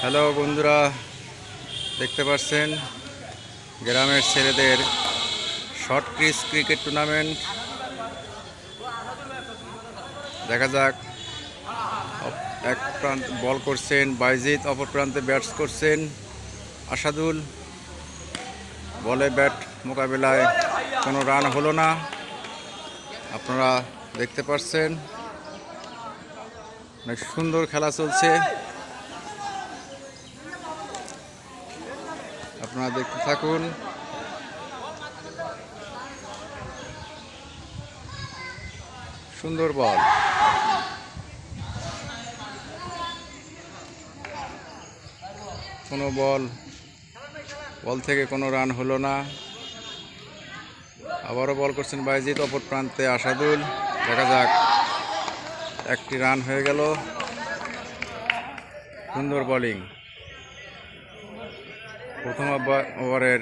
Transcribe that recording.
Hello বন্ধুরা, দেখতে পাচ্ছেন গ্রামের ছেলেদের শর্ট ক্রিজ ক্রিকেট টুর্নামেন্ট। দেখা যাক, এক প্রান্ত বল করছেন বাইজিৎ, অপর প্রান্তে ব্যাটস করছেন আসাদুল। বলে ব্যাট মোকাবিলায় কোনো রান হলো না। আপনারা দেখতে পাচ্ছেন অনেক সুন্দর খেলা চলছে। আপনারা দেখতে থাকুন। সুন্দর বল। কোনো বল বল থেকে কোনো রান হলো না। আবারও বল করছেন বাইজিৎ, অপর প্রান্তে আসাদুল। দেখা যাক। একটি রান হয়ে গেল। সুন্দর বলিং প্রথম ওভারের